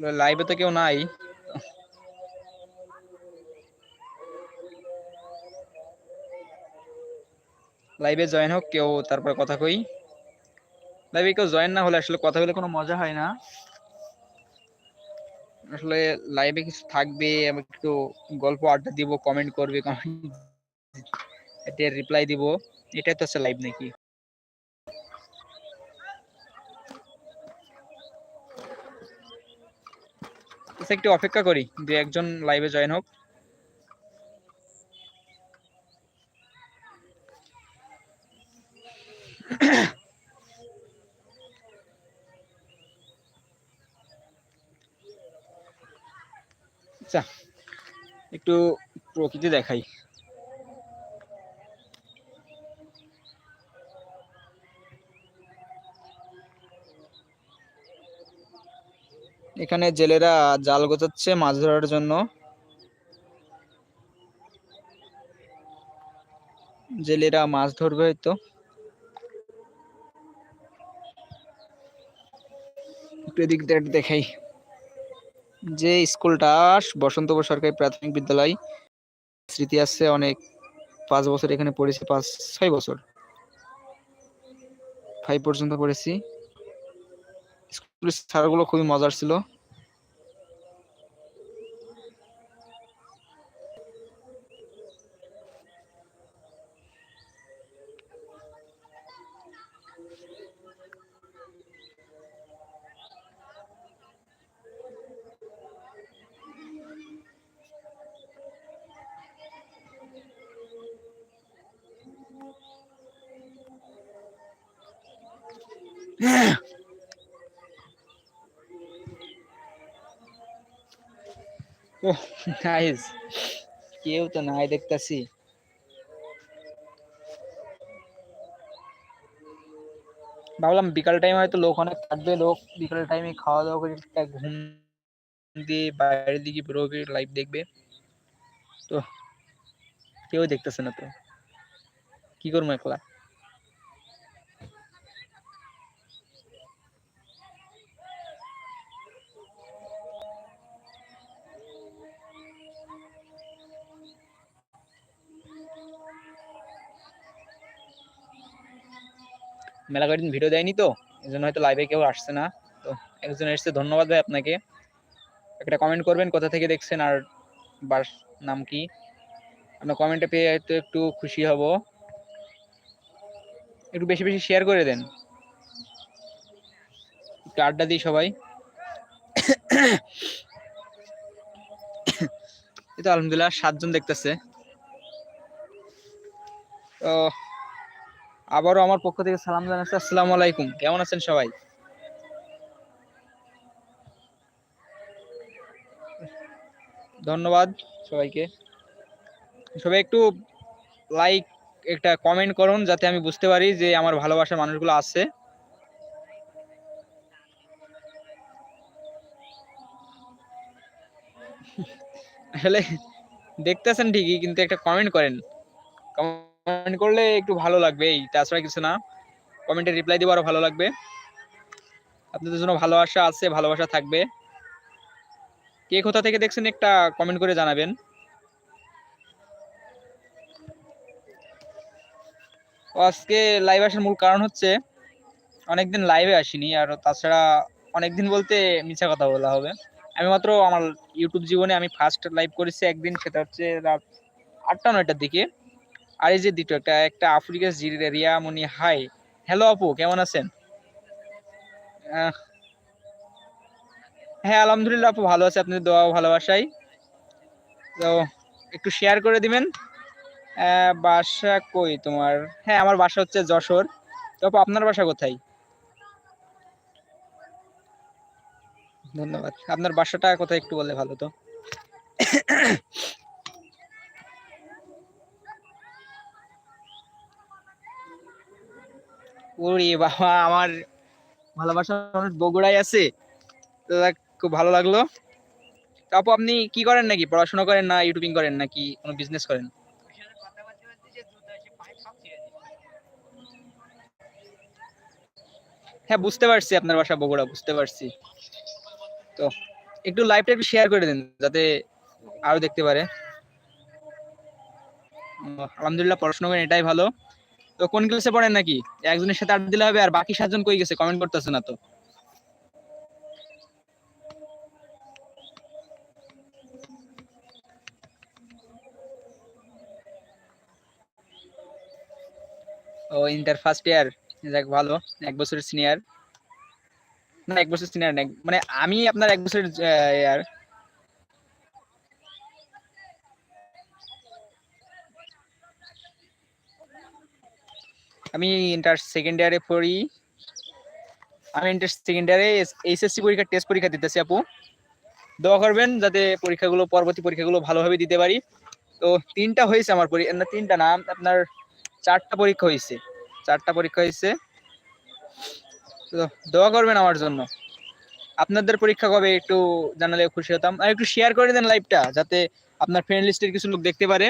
লাইভে তো কেউ নাই। লাইভে জয়েন হোক, কেউ তারপর কথা কই। লাইভে কেউ জয়েন না হলে আসলে কথা বলে কোনো মজা হয় না। আসলে লাইভে কিছু থাকবে, আমি একটু গল্প আড্ডা দিব কমেন্ট করবে কমেন্ট এতে রিপ্লাই দিব। এটাই তো হচ্ছে লাইভ নাকি? আচ্ছা, একটু অপেক্ষা করি দু একজন লাইভে জয়েন হোক। আচ্ছা একটু প্রকৃতি দেখাই। এখানে জেলেরা জাল গোছাচ্ছে মাছ ধরার জন্য। জেলেরা মাছ ধরবে হয়তো। দেখাই। যে স্কুলটা বসন্তপুর সরকারি প্রাথমিক বিদ্যালয়, স্মৃতি আছে অনেক। পাঁচ বছর এখানে পড়েছি, পাঁচ, ছয় বছর। ফাইভ পর্যন্ত পড়েছি। স্কুলের স্যারগুলো খুবই মজার ছিল। ও নাইস কেউ তো নাই দেখতাছি। ভাবলাম বিকাল টাইম হয়তো লোক অনেক থাকবে, লোক বিকাল টাইমে খাওয়া দাওয়া করে ঘুম দিয়ে বাইরের দিকে বেরোবে লাইভ দেখবে। তো কেউ দেখতেছে না তো। কি করব একলা? মেলা কয়েকদিন ভিডিও দেয়নি তো এই জন্য হয়তো লাইভে কেউ আসছে না। তো একজন এসছে, ধন্যবাদ ভাই আপনাকে। একটা কমেন্ট করবেন কোথা থেকে দেখছেন আর বাস নাম কি। আপনার কমেন্টে পেয়ে হয়তো একটু খুশি হব। একটু বেশি বেশি শেয়ার করে দেন। একটু আড্ডা দিই সবাই। এই তো আলহামদুলিল্লাহ, সাতজন দেখতেছে। তো আবারও আমার পক্ষ থেকে সালাম জানাচ্ছি। আসসালামু আলাইকুম। কেমন আছেন সবাই? ধন্যবাদ সবাইকে। সবাই একটু লাইক একটা কমেন্ট করুন যাতে আমি বুঝতে পারি যে আমার ভালোবাসার মানুষগুলো আছে। আসলে দেখতেছেন ঠিকই, কিন্তু একটা কমেন্ট করেন। কমেন্ট করলে একটু ভালো লাগবে এই তাছাড়া কিছু না। কমেন্টে রিপ্লাই দিব আরও ভালো লাগবে। আপনাদের জন্য ভালোবাসা আছে, ভালোবাসা থাকবে। কে কোথা থেকে দেখছেন একটা কমেন্ট করে জানাবেন। আজকে লাইভ আসার মূল কারণ হচ্ছে, অনেকদিন লাইভে আসিনি আর তাছাড়া অনেকদিন বলতে মিছা কথা বলা হবে। আমি মাত্র আমার ইউটিউব জীবনে আমি ফার্স্ট লাইভ করেছি একদিন, সেটা হচ্ছে রাত আটটা, নয়টার দিকে। আর এই যে দ্বিতীয় একটা একটা Africa Riya Moni hi. Hello আপু, কেমন আছেন? হ্যাঁ আলহামদুলিল্লাহ আপু, ভালো আছে, আপনাদের দোয়া ভালোবাসাই। তো একটু শেয়ার করে দিবেন? বাসা কই তোমার? হ্যাঁ আমার বাসা হচ্ছে যশোর। তো আপু, আপনার বাসা কোথায়? ধন্যবাদ। আপনার বাসাটা কোথায় একটু বললে ভালো তো ওরে বাবা, আমার ভালোবাসা মানুষ বগুড়ায় আছে। তো খুব ভালো লাগল। আপু, আপনি কি করেন নাকি? পড়াশোনা করেন না ইউটিউবিং করেন নাকি কোনো বিজনেস করেন? হ্যাঁ বুঝতে পারছি আপনার বাসা বগুড়া, বুঝতে পারছি। তো একটু লাইভটা একটু শেয়ার করে দিন, যাতে আরও দেখতে পারে। আলহামদুলিল্লাহ, পড়াশোনা করেন, এটাই ভালো। তো কোন ক্লাসে পড়েন নাকি? একজনের সাথে আড্ডা দিলে হবে আর বাকি সাতজন কই গেছে? কমেন্ট করতেছে না তো। ও ইন্টার ফার্স্ট ইয়ার যাক, ভালো। এক বছরের সিনিয়র না, এক বছর সিনিয়র মানে আমি আপনার এক বছরের ইয়ার আমি ইন্টার সেকেন্ড ইয়ারে পড়ি। আমি ইন্টার সেকেন্ড ইয়ারে এইচএসসি পরীক্ষার টেস্ট পরীক্ষা দিতেছি আপু। দোয়া করবেন যাতে পরীক্ষাগুলো, পরবর্তী পরীক্ষাগুলো ভালোভাবে দিতে পারি। তো তিনটা হয়েছে আমার পরীক্ষা তিনটা না, আপনার চারটা পরীক্ষা হয়েছে। চারটা পরীক্ষা হয়েছে। তো দোয়া করবেন আমার জন্য। আপনাদের পরীক্ষা কবে একটু জানালে খুশি হতাম। আর একটু শেয়ার করে দেন লাইভটা যাতে আপনার ফ্রেন্ড লিস্টের কিছু লোক দেখতে পারে।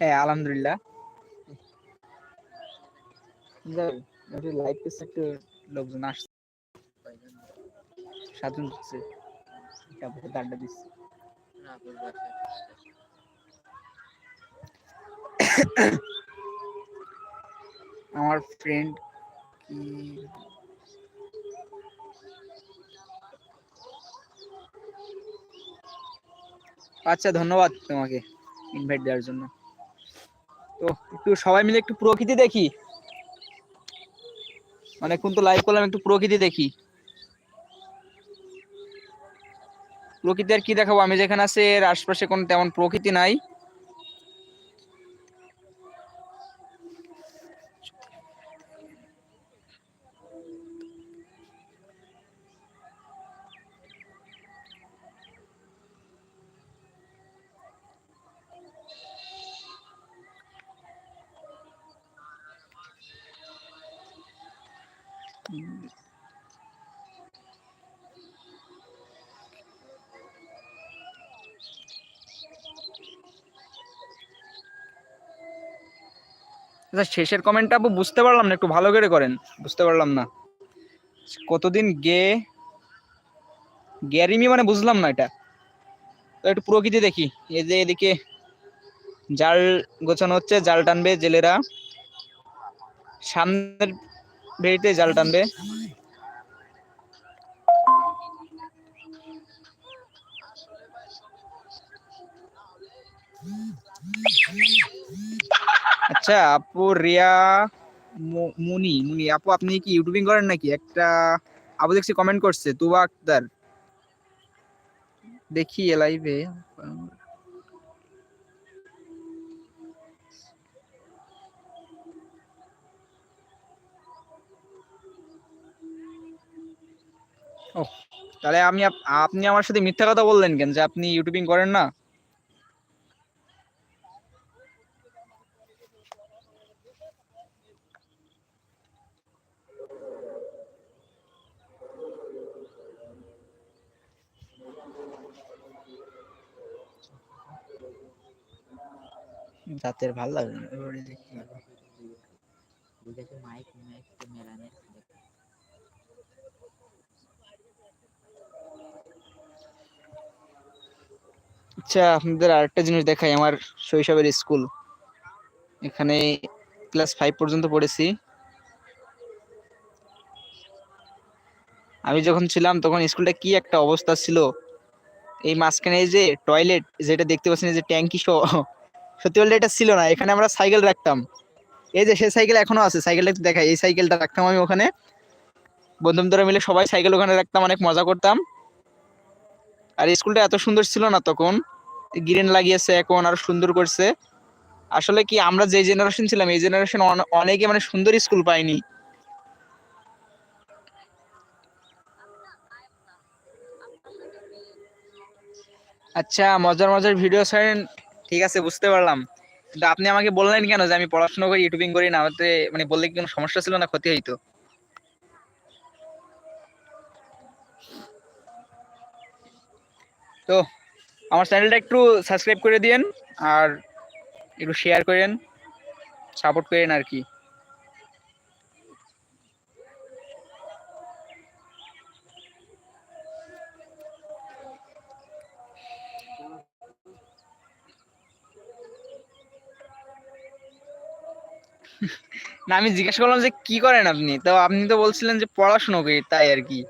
হ্যাঁ আলহামদুলিল্লাহ। একটু লোকজন দিচ্ছে। আমার ফ্রেন্ড কি? আচ্ছা ধন্যবাদ তোমাকে ইনভাইট দেওয়ার জন্য। তো একটু সবাই মিলে একটু প্রকৃতি দেখি। অনেকক্ষণ তো লাইভ করলাম, একটু প্রকৃতি দেখি। প্রকৃতি আর কি দেখাবো? আমি যেখানে আছে, এর আশপাশে কোনো তেমন প্রকৃতি নাই। আচ্ছা শেষের কমেন্টটা আপু বুঝতে পারলাম না, একটু ভালো করে করেন। বুঝতে পারলাম না। কতদিন গে, গ্যারিমি মানে বুঝলাম না এটা। তো একটু প্রকৃতি দেখি, এই যে এদিকে জাল গোছানো হচ্ছে, জাল টানবে জেলেরা। সামনের ভেড়িতে জাল টানবে। আচ্ছা আপু রিয়া মুনি মুনি, আপু আপনি কি ইউটিউবিং করেন নাকি? একটা আপু দেখছি কমেন্ট করছে তুবা আক্তার দেখি লাইভে তাহলে আমি আপনি আমার সাথে মিথ্যা কথা বললেন কেন? যে আপনি ইউটিউবিং করেন না? রাতের ভালো লাগে না। মাইক আচ্ছা আপনাদের আরেকটা জিনিস দেখাই, আমার শৈশবের স্কুল। এখানে ক্লাস ফাইভ পর্যন্ত পড়েছি। আমি যখন ছিলাম, তখন স্কুলটা কি একটা অবস্থা ছিল? এই মাঝখানে যে টয়লেট যেটা দেখতে পাচ্ছেন যে ট্যাঙ্কি সহ, সত্যি বলতে এটা ছিল না। এখানে আমরা সাইকেল রাখতাম। এই যে সেই সাইকেল এখনও আছে সাইকেলটা একটু দেখাই। এই সাইকেলটা রাখতাম আমি ওখানে। বন্ধুরা মিলে সবাই সাইকেল ওখানে রাখতাম, অনেক মজা করতাম। আর স্কুলটা এত সুন্দর ছিল না তখন। গ্রিন লাগিয়েছে, এখন আরও সুন্দর করছে। আসলে কি, আমরা যে জেনারেশন ছিলাম, এই জেনারেশন অনেকে মানে সুন্দর স্কুল পাইনি আচ্ছা মজার মজার ভিডিও ছাড়েন। ঠিক আছে, বুঝতে পারলাম। কিন্তু আপনি আমাকে বললেন কেন যে আমি পড়াশোনা করি ইউটিউবিং করি না? আমাদের মানে বললে কি কোনো সমস্যা ছিল না, ক্ষতি হইতো? তো আমার চ্যানেলটা একটু সাবস্ক্রাইব করে দিয়েন আর একটু শেয়ার করেন সাপোর্ট করেন আর কি। না, আমি জিজ্ঞাসা করলাম যে কি করেন আপনি? তো আপনি তো বলছিলেন যে পড়াশোনা করি, তাই আর কি।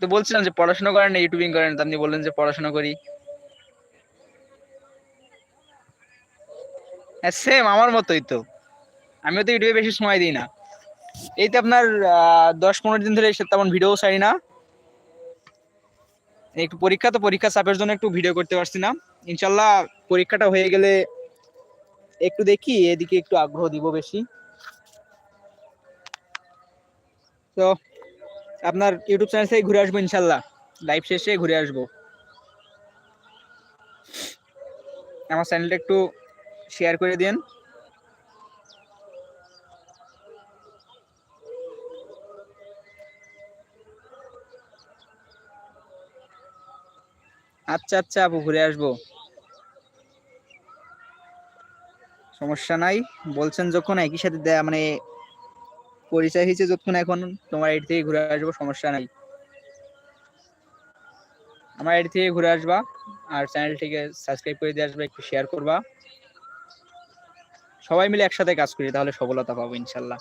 তো বলছিলাম যে পড়াশোনা করেন না ইউটিউবিং করেন, তো আপনি বললেন যে পড়াশোনা করি। হ্যাঁ সেম আমার মতোই তো। আমিও তো ইউটিউবে বেশি সময় দিই না। এই তো আপনার দশ পনেরো দিন ধরে তেমন ভিডিও ছাড়ি না। একটু পরীক্ষা তো, পরীক্ষা চাপের জন্য একটু ভিডিও করতে পারছি না। ইনশাল্লাহ পরীক্ষাটা হয়ে গেলে একটু দেখি, এদিকে একটু আগ্রহ দিব বেশি। তো, আপনার ইউটিউব চ্যানেল থেকে ঘুরে আসব ইনশাল্লাহ। লাইভ শেষে ঘুরে আসব। আমার চ্যানেলটা একটু শেয়ার করে দিন। আচ্ছা আচ্ছা আপু, ঘুরে আসব। সমস্যা নাই। বলছেন যখন একই সাথে দেয়া মানে পরিচয় হয়েছে যখন এখন, তোমার আইডি থেকে ঘুরে আসব, সমস্যা নাই। আমার আইডি থেকে ঘুরে আসবা, আর চ্যানেলটিকে সাবস্ক্রাইব করে দিয়ে আসবে, একটু শেয়ার করবা। সবাই মিলে একসাথে কাজ করি তাহলে সফলতা পাবো ইনশাল্লাহ।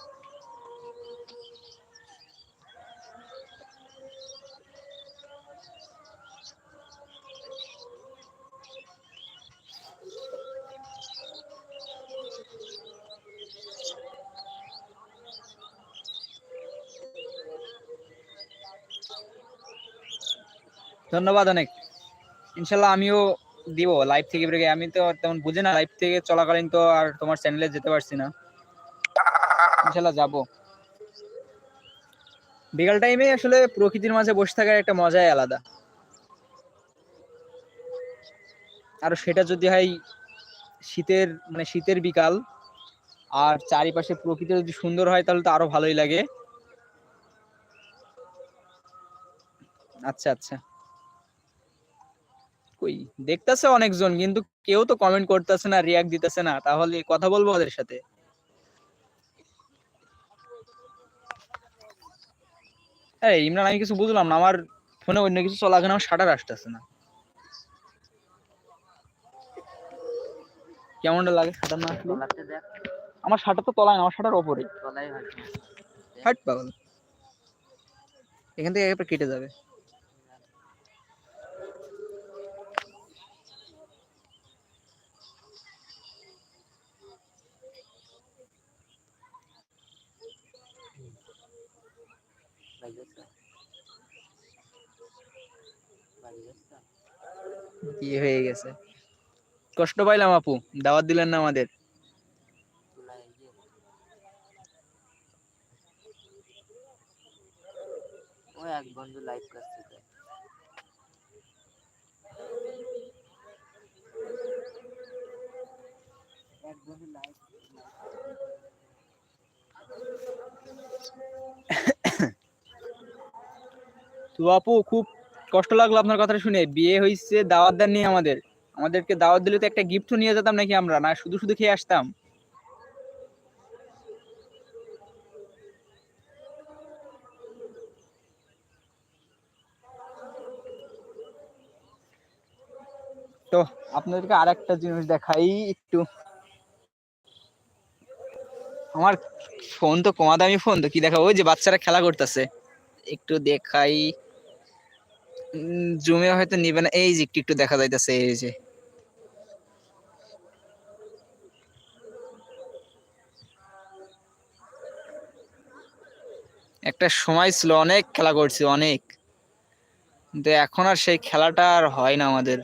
ধন্যবাদ অনেক। ইনশাল্লাহ আমিও দিব লাইভ থেকে বেরিয়ে আমি তো তেমন বুঝি না লাইভ থেকে চলাকালীন তো আর তোমার চ্যানেলে যেতে পারছি না। ইনশাল্লাহ যাব। বিকাল টাইমে আসলে প্রকৃতির মাঝে বসে থাকার একটা মজাই আলাদা। আর সেটা যদি হয় শীতের মানে শীতের বিকাল, আর চারিপাশে প্রকৃতি যদি সুন্দর হয়, তাহলে তো আরও ভালোই লাগে। আচ্ছা আচ্ছা। কই দেখতেছে অনেকজন কিন্তু কেউ তো কমেন্ট করতেছে না রিয়াক্ট দিতেছে না। তাহলে কথা বলব ওদের সাথে? এই ইমরান আমি কিছু বুঝলাম না। আমার ফোনে অন্য কিছু চলা আমার শাটার আসতেছে না। কেমনটা লাগে শাটার না আসলে? আমার শাটার তো তলায় না আমার শাটার ওপরে। তলায় হাট পাগল। এখান থেকে একবার কেটে যাবে। বিয়ে হয়ে গেছে? কষ্ট পাইলাম আপু, দাওয়াত দিলেন না আমাদের। এক বন্ধু লাইভ করছে এক বন্ধু তো আপু, খুব কষ্ট লাগল আপনার কথা শুনে। বিয়ে হয়েছে দাওয়াত দেন নিয়ে আমাদের। আমাদেরকে দাওয়াত দিলে তো একটা গিফটও নিয়ে যেতাম নাকি আমরা? না, শুধু শুধু খেয়ে আসতাম। তো আপনাদেরকে আর একটা জিনিস দেখাই একটু। আমার ফোন তো কমা দামি ফোন তো কি দেখাবো? ওই যে বাচ্চারা খেলা করতেছে। একটু দেখাই। জুমে হয়তো নিবে না। এই যে একটু একটু দেখা যাইতেছে, এই যে। একটা সময় ছিল, অনেক খেলা করছি, অনেক। কিন্তু এখন আর সেই খেলাটা আর হয় না আমাদের।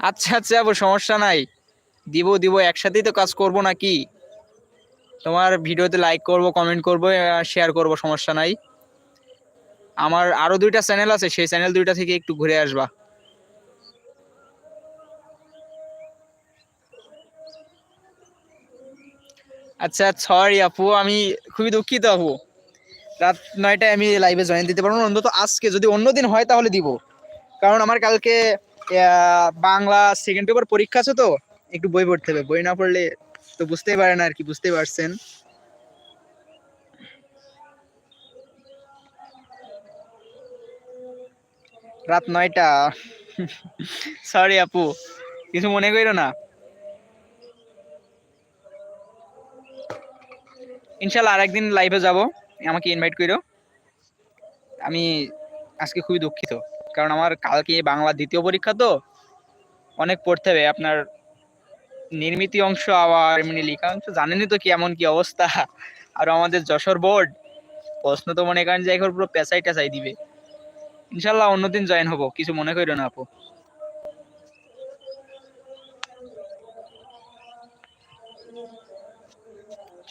আচ্ছা আচ্ছা আপু সমস্যা নাই। দিব দিব, একসাথেই তো কাজ করব নাকি? তোমার ভিডিওতে লাইক করব কমেন্ট করব শেয়ার করব, সমস্যা নাই। আমার আরও দুইটা চ্যানেল আছে, সেই চ্যানেল দুইটা থেকে একটু ঘুরে আসবা। আচ্ছা সরি আপু, আমি খুবই দুঃখিত আপু। রাত নয়টায় আমি লাইভে জয়েন দিতে পারব না, অন্তত আজকে যদি অন্যদিন হয় তাহলে দিব। কারণ আমার কালকে বাংলা সেকেন্ড পেপার পরীক্ষা আছে তো, একটু বই পড়তে হবে। বই না পড়লে তো বুঝতেই পারেন আর কি, বুঝতেই পারছেন। রাত নয়টা। সরি আপু, কিছু মনে করিও না। ইনশাল্লাহ আরেকদিন লাইভে যাব, আমাকে ইনভাইট করো আমি আজকে খুবই দুঃখিত। কারণ আমার কালকে বাংলা দ্বিতীয় পরীক্ষা তো, অনেক পড়তে হবে। আপনার নির্মিতি অংশ আবার এমনি লেখা অংশ, জানেনই তো কি এমন কি অবস্থা। আর আমাদের যশোর বোর্ড, প্রশ্ন তো মনে করেন যে পুরো পেঁচাই টেচাই দিবে। ইনশাল্লাহ অন্যদিন জয়েন হব, কিছু মনে করিও না আপু।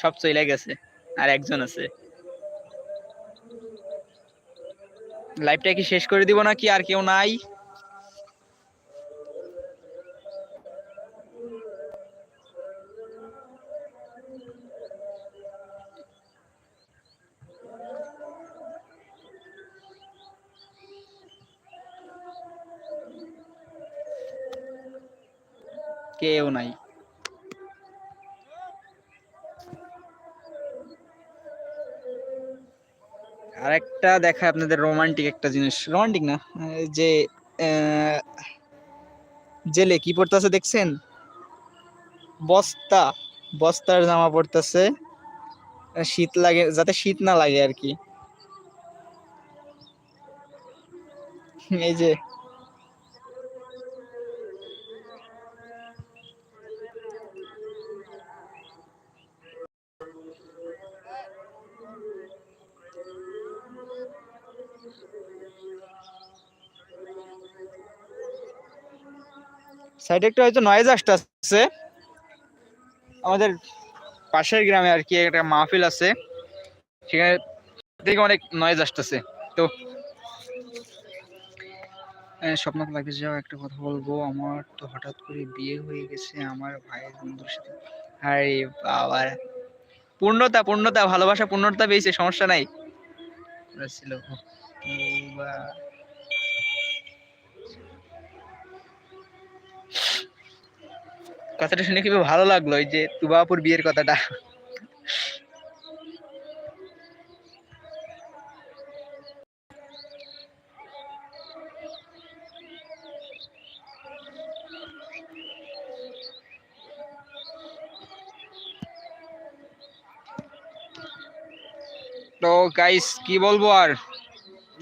সব চলে গেছে, আর একজন আছে। লাইভটা কি শেষ করে দিব নাকি? আর কেউ নাই? কেউ নাই। আরেকটা দেখায় আপনাদের রোমান্টিক একটা জিনিস। রোমান্টিক না যে জেলে কি পড়তেছে দেখছেন? বস্তা, বস্তার জামা পড়তেছে। শীত লাগে, যাতে শীত না লাগে আর কি। এই যে সাইডে একটা হয়তো নয়েজ আসতেছে। আমাদের পাশের গ্রামে আর কি একটা মাহফিল আছে। সেখানে থেকে অনেক নয়েজ আসতেছে। তো আহ, স্বপ্ন লাগে যাও একটা কথা বলব। আমার তো হঠাৎ করে বিয়ে হয়ে গেছে। আমার ভাইয়ের বন্ধুর সাথে। আরে বাবা পূর্ণতা পূর্ণতা ভালোবাসা পূর্ণতা পেয়েছে সমস্যা নাই। ছিল কথাটা শুনে খুবই ভালো লাগল? যে তুবাপুর বিয়ের কথাটা। তো গাইস কি বলব আর?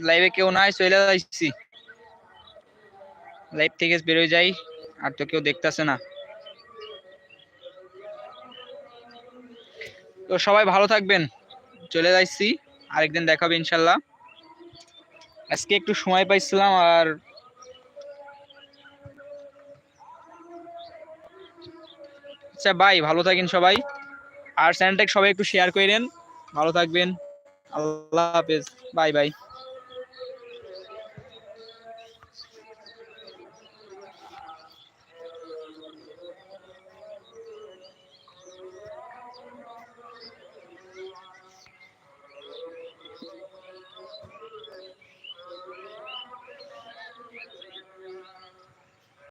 লাইভে কেউ নাই, চলে যাইছি লাইভ থেকে বেরোয় যাই, আর তো কেউ দেখতেছে না। তো সবাই ভালো থাকবেন। চলে যাচ্ছি আরেকদিন দেখাবে ইনশাল্লাহ। আজকে একটু সময় পাইছিলাম আর আচ্ছা বাই ভালো থাকেন সবাই। আর চ্যানেলটা সবাই একটু শেয়ার করে করেন। ভালো থাকবেন। আল্লাহ হাফেজ। Bye bye